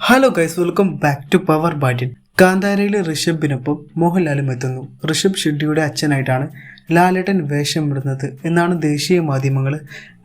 Hello guys welcome back to power batting കാന്താരയിലെ ഋഷഭിനൊപ്പം മോഹൻലാലും എത്തുന്നു. ഋഷഭ് ഷെഡ്ഡിയുടെ അച്ഛനായിട്ടാണ് ലാലേട്ടൻ വേഷമിടുന്നത് എന്നാണ് ദേശീയ മാധ്യമങ്ങൾ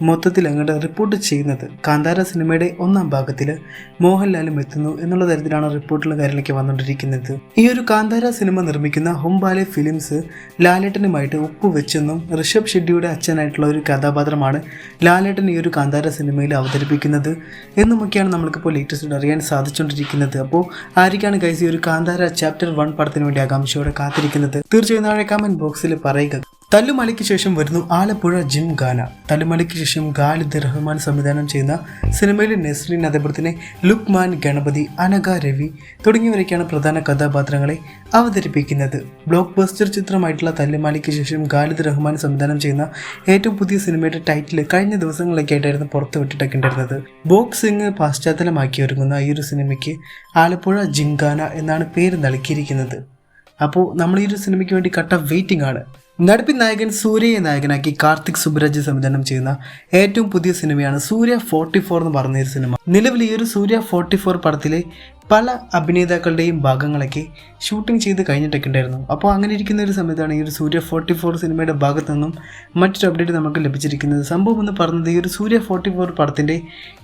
മൊത്തത്തിൽ അങ്ങോട്ട് റിപ്പോർട്ട് ചെയ്യുന്നത് കാന്താര സിനിമയുടെ ഒന്നാം ഭാഗത്തിൽ മോഹൻലാലും എത്തുന്നു എന്നുള്ള തരത്തിലാണ് റിപ്പോർട്ടുള്ള കാര്യങ്ങളൊക്കെ വന്നുകൊണ്ടിരിക്കുന്നത്. ഈ ഒരു കാന്താര സിനിമ നിർമ്മിക്കുന്ന ഹുംബാലെ ഫിലിംസ് ലാലേട്ടനുമായിട്ട് ഒപ്പുവെച്ചെന്നും ഋഷഭ് ഷെഡ്ഡിയുടെ അച്ഛനായിട്ടുള്ള ഒരു കഥാപാത്രമാണ് ലാലേട്ടൻ ഈ ഒരു കാന്താര സിനിമയിൽ അവതരിപ്പിക്കുന്നത് എന്നുമൊക്കെയാണ് നമ്മൾക്കിപ്പോൾ ലേറ്റസ്റ്റ് അറിയാൻ സാധിച്ചുകൊണ്ടിരിക്കുന്നത്. അപ്പോൾ ആർക്കാണ് ഗൈസ് ഈ ഒരു കാന്താര ചാപ്റ്റർ വൺ പടത്തിന് വേണ്ടി ആകാംക്ഷയോടെ കാത്തിരിക്കുന്നത്. തീർച്ചയായും താഴെ കമന്റ് ബോക്സിൽ പറയുക. തല്ലുമലയ്ക്ക് ശേഷം വരുന്നു ആലപ്പുഴ ജിം ഗാന. തല്ലുമലയ്ക്ക് ശേഷം ഖാലിദ് റഹ്മാൻ സംവിധാനം ചെയ്യുന്ന സിനിമയിലെ നെസ്ലിൻ അതേപോലെ ലുക്മാൻ ഗണപതി അനഘ രവി തുടങ്ങിയവരൊക്കെയാണ് പ്രധാന കഥാപാത്രങ്ങളെ അവതരിപ്പിക്കുന്നത്. ബ്ലോക്ക് ബസ്റ്റർ ചിത്രമായിട്ടുള്ള തല്ലുമാലയ്ക്ക് ശേഷം ഖാലിദ് റഹ്മാൻ സംവിധാനം ചെയ്യുന്ന ഏറ്റവും പുതിയ സിനിമയുടെ ടൈറ്റിൽ കഴിഞ്ഞ ദിവസങ്ങളിലൊക്കെ ആയിട്ടായിരുന്നു പുറത്തു വിട്ടിട്ടുണ്ടായിരുന്നത് ബോക്സിംഗ് പശ്ചാത്തലമാക്കി ഒരുങ്ങുന്ന ഈ ഒരു സിനിമയ്ക്ക് ആലപ്പുഴ ജിംഗാന എന്നാണ് പേര് നൽകിയിരിക്കുന്നത്. അപ്പോൾ നമ്മൾ ഈ ഒരു സിനിമയ്ക്ക് വേണ്ടി കട്ട വെയിറ്റിംഗ് ആണ്. നടുപ്പിൻ നായകൻ സൂര്യയെ നായകനാക്കി കാർത്തിക് സുബ്രാജ് സംവിധാനം ചെയ്യുന്ന ഏറ്റവും പുതിയ സിനിമയാണ് സൂര്യ ഫോർട്ടി ഫോർ എന്ന് പറഞ്ഞ ഒരു സിനിമ. നിലവിൽ ഈ ഒരു സൂര്യ ഫോർട്ടി ഫോർ പടത്തിലെ പല അഭിനേതാക്കളുടെയും ഭാഗങ്ങളൊക്കെ ഷൂട്ടിംഗ് ചെയ്ത് കഴിഞ്ഞിട്ടൊക്കെ ഉണ്ടായിരുന്നു. അപ്പോൾ അങ്ങനെ ഇരിക്കുന്ന ഒരു സമയത്താണ് ഈ ഒരു സൂര്യ ഫോർട്ടി ഫോർ സിനിമയുടെ ഭാഗത്തു നിന്നും മറ്റൊരു അപ്ഡേറ്റ് നമുക്ക് ലഭിച്ചിരിക്കുന്നത്. സംഭവം എന്ന് പറഞ്ഞത് ഈ ഒരു സൂര്യ ഫോർട്ടി ഫോർ പടത്തിന്റെ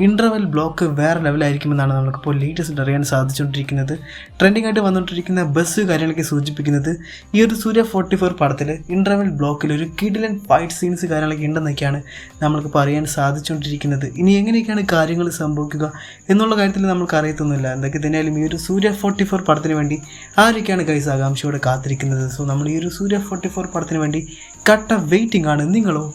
ഇന്റർവെൽ ബ്ലോക്ക് വേറെ ലെവലായിരിക്കുമെന്നാണ് നമുക്കിപ്പോൾ ലേറ്റസ്റ്റ് അറിയാൻ സാധിച്ചുകൊണ്ടിരിക്കുന്നത്. ട്രെൻഡിങ് ആയിട്ട് വന്നുകൊണ്ടിരിക്കുന്ന ബസ് കാര്യങ്ങളൊക്കെ സൂചിപ്പിക്കുന്നത് ഈ ഒരു സൂര്യ ഫോർട്ടി ഫോർ പടത്തിൽ ഇന്റർവെൽ ബ്ലോക്കിൽ ഒരു കിഡിലൻ ഫൈറ്റ് സീൻസ് കാര്യങ്ങളൊക്കെ ഉണ്ടെന്നൊക്കെയാണ് നമ്മൾക്കിപ്പോൾ അറിയാൻ സാധിച്ചുകൊണ്ടിരിക്കുന്നത്. ഇനി എങ്ങനെയൊക്കെയാണ് കാര്യങ്ങൾ സംഭവിക്കുക എന്നുള്ള കാര്യത്തിൽ നമുക്ക് അറിയത്തൊന്നുമില്ല. എന്തൊക്കെ തന്നെയാലും ഈ ഒരു സൂര്യ ഫോർട്ടി ഫോർ പടത്തിന് വേണ്ടി ആരൊക്കെയാണ് ഗൈസ് ആകാംക്ഷയോടെ കാത്തിരിക്കുന്നത്? സോ നമ്മൾ ഈ ഒരു സൂര്യ ഫോർട്ടി ഫോർ പടത്തിന് വേണ്ടി കട്ട വെയിറ്റിംഗ് ആണ്. നിങ്ങളോ?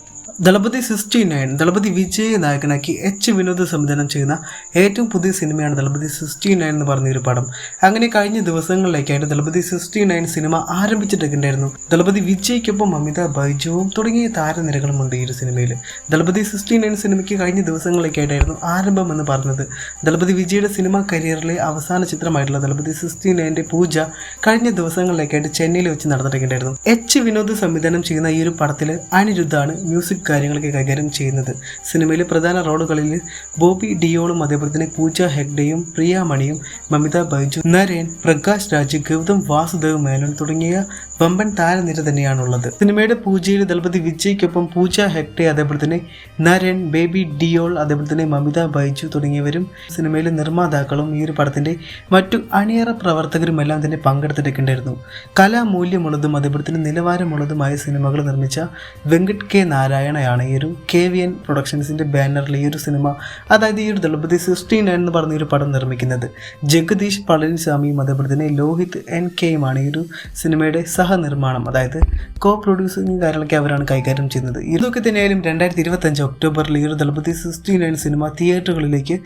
ദളപതി സിക്സ്റ്റി നയൻ ദളപതി വിജയ് നായകനാക്കി എച്ച് വിനോദ് സംവിധാനം ചെയ്യുന്ന ഏറ്റവും പുതിയ സിനിമയാണ് ദളപതി സിക്സ്റ്റി നയൻ എന്ന് പറഞ്ഞൊരു പടം. അങ്ങനെ കഴിഞ്ഞ ദിവസങ്ങളിലേക്കായിട്ട് ദളപതി സിക്സ്റ്റി നയൻ സിനിമ ആരംഭിച്ചിട്ടുണ്ടായിരുന്നു ദളപതി വിജയ്ക്കൊപ്പം അമിത ബൈജുവും തുടങ്ങിയ താരനിരകളും ഉണ്ട് ഈ ഒരു സിനിമയിൽ ദളപതി സിക്സ്റ്റി നയൻ സിനിമയ്ക്ക് കഴിഞ്ഞ ദിവസങ്ങളിലേക്കായിട്ടായിരുന്നു ആരംഭം എന്ന് പറഞ്ഞത്. ദളപതി വിജയുടെ സിനിമ കരിയറിലെ അവസാന ചിത്രമായിട്ടുള്ള ദളപതി സിക്സ്റ്റി നയന്റെ പൂജ കഴിഞ്ഞ ദിവസങ്ങളിലേക്കായിട്ട് ചെന്നൈയിൽ വെച്ച് നടന്നിട്ടുണ്ടായിരുന്നു എച്ച് വിനോദ് സംവിധാനം ചെയ്യുന്ന ഈ ഒരു പടത്തിൽ അനിരുദ്ധാണ് മ്യൂസിക് കാര്യങ്ങളൊക്കെ കൈകാര്യം ചെയ്യുന്നത്. സിനിമയിലെ പ്രധാന റോളുകളിൽ ബോബി ഡിയോളും അതേപോലെ തന്നെ പൂജ ഹെഗ്ഡയും പ്രിയ മണിയും മമിത ബൈജു നരേൻ പ്രകാശ് രാജ് ഗൗതം വാസുദേവ് മേനോൻ തുടങ്ങിയ വമ്പൻ താരനിര തന്നെയാണുള്ളത്. സിനിമയുടെ പൂജയിൽ ദളപതി വിജയ്ക്കൊപ്പം പൂജ ഹെക്ടെ അതേപോലെ തന്നെ നരൻ ബേബി ഡിയോൾ അതേപോലെ തന്നെ മമിത ബൈജു തുടങ്ങിയവരും സിനിമയിലെ നിർമ്മാതാക്കളും ഈ ഒരു പടത്തിന്റെ മറ്റു അണിയറ പ്രവർത്തകരും എല്ലാം തന്നെ പങ്കെടുത്തിട്ടുണ്ടായിരുന്നു കലാമൂല്യമുള്ളതും അതേപോലെ തന്നെ നിലവാരമുള്ളതുമായ സിനിമകൾ നിർമ്മിച്ച വെങ്കട്ട് കെ നാരായണയാണ് ഈ ഒരു കെ വി എൻ പ്രൊഡക്ഷൻസിന്റെ ബാനറിൽ ഈ ഒരു സിനിമ അതായത് ഈ ഒരു ദളപതി സിക്സ്റ്റി നയൻ എന്ന് പറഞ്ഞ ഒരു പടം നിർമ്മിക്കുന്നത്. ജഗദീഷ് പളനിസ്വാമിയും അതേപോലെ തന്നെ ലോഹിത് എൻ കെയുമാണ് ഈ ഒരു സിനിമയുടെ സഹനിർമ്മാണം അതായത് കോ പ്രൊഡ്യൂസിങ് കാര്യങ്ങളൊക്കെ അവരാണ് കൈകാര്യം ചെയ്യുന്നത്. ഇതൊക്കെ തന്നെയായാലും രണ്ടായിരത്തി ഇരുപത്തഞ്ച് ഒക്ടോബറിൽ ഈ ഒരു ദളപതി സിക്സ്റ്റി നയൻ സിനിമ തിയേറ്ററുകളിലേക്ക്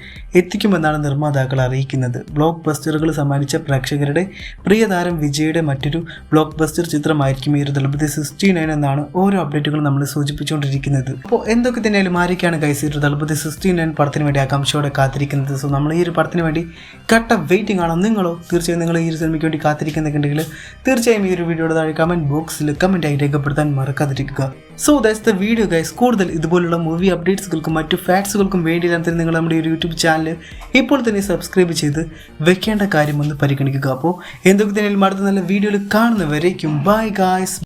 എത്തിക്കുമെന്നാണ് നിർമ്മാതാക്കൾ അറിയിക്കുന്നത്. ബ്ലോക്ക് ബസ്റ്ററുകൾ സമ്മാനിച്ച പ്രേക്ഷകരുടെ പ്രിയതാരം വിജയുടെ മറ്റൊരു ബ്ലോക്ക് ബസ്റ്റർ ചിത്രമായിരിക്കും ഈ ഒരു ദളപതി സിക്സ്റ്റി നയൻ എന്നാണ് ഓരോ അപ്ഡേറ്റുകളും നമ്മൾ സൂചിപ്പിച്ചുകൊണ്ടിരിക്കുന്നത്. അപ്പോൾ എന്തൊക്കെ തന്നെയായാലും ആരൊക്കെയാണ് കൈസ് ഒരു ദളപതി സിക്സ്റ്റി നയൻ പടത്തിന് വേണ്ടി ആകാംക്ഷയോടെ കാത്തിരിക്കുന്നത്? സോ നമ്മൾ ഈ ഒരു പടത്തിന് വേണ്ടി കട്ട വെയിറ്റിംഗ് ആണോ. നിങ്ങളോ? തീർച്ചയായും നിങ്ങൾ ഈ ഒരു സിനിമയ്ക്ക് വേണ്ടി കാത്തിരിക്കുന്നുണ്ടെങ്കിൽ തീർച്ചയായും ഈ ഒരു വീഡിയോയുടെ താഴെ കമന്റ് ബോക്സിൽ കമന്റ് ആയി രേഖപ്പെടുത്താൻ മറക്കാതിരിക്കുക. So that's the video guys കൂടുതൽ ഇതുപോലുള്ള മൂവി അപ്ഡേറ്റ്സുകൾക്കും മറ്റു ഫാക്ട്സുകൾക്കും വേണ്ടി തന്നെ നിങ്ങൾ നമ്മുടെ ഒരു യൂട്യൂബ് ചാനൽ ഇപ്പോൾ തന്നെ സബ്സ്ക്രൈബ് ചെയ്ത് വെക്കേണ്ട കാര്യമൊന്ന് പരിഗണിക്കുക. അപ്പോൾ എന്തൊക്കെ തന്നെ അടുത്ത നല്ല വീഡിയോയിൽ കാണുന്നവരേക്കും. Bye guys